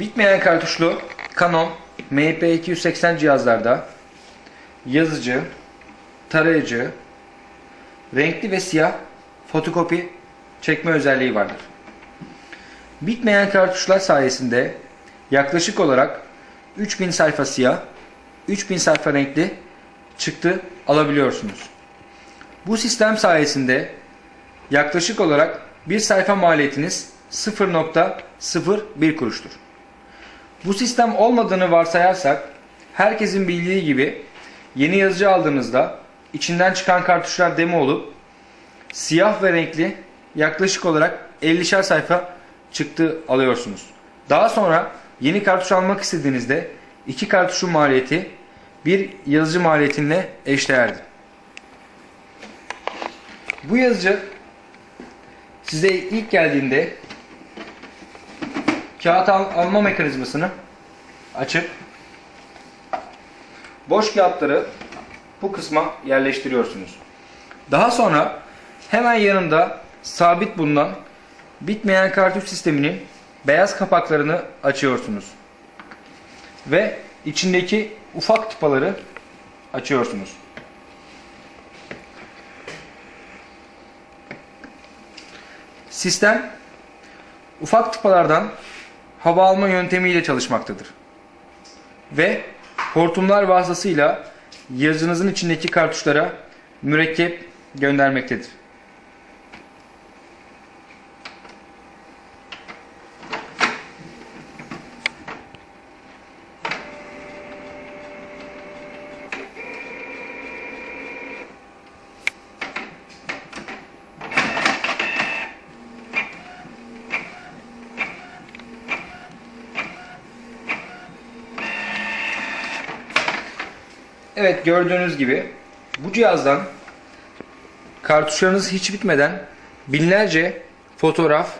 Bitmeyen kartuşlu Canon MP280 cihazlarda yazıcı, tarayıcı, renkli ve siyah fotokopi çekme özelliği vardır. Bitmeyen kartuşlar sayesinde yaklaşık olarak 3000 sayfa siyah, 3000 sayfa renkli çıktı alabiliyorsunuz. Bu sistem sayesinde yaklaşık olarak bir sayfa maliyetiniz 0.01 kuruştur. Bu sistem olmadığını varsayarsak herkesin bildiği gibi yeni yazıcı aldığınızda içinden çıkan kartuşlar demo olup siyah ve renkli yaklaşık olarak 50'şer sayfa çıktı alıyorsunuz. Daha sonra yeni kartuş almak istediğinizde iki kartuşun maliyeti bir yazıcı maliyetine eşdeğerdir. Bu yazıcı size ilk geldiğinde kağıt al- alma mekanizmasını açıp boş kağıtları bu kısma yerleştiriyorsunuz. Daha sonra hemen yanında sabit bulunan bitmeyen kartuş sisteminin beyaz kapaklarını açıyorsunuz. Ve içindeki ufak tıpaları açıyorsunuz. Sistem ufak tıpalardan hava alma yöntemiyle çalışmaktadır. Ve hortumlar vasıtasıyla yazınızın içindeki kartuşlara mürekkep göndermektedir. Evet gördüğünüz gibi bu cihazdan kartuşlarınız hiç bitmeden binlerce fotoğraf,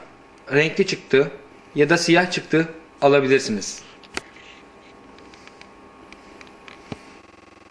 renkli çıktı ya da siyah çıktı alabilirsiniz.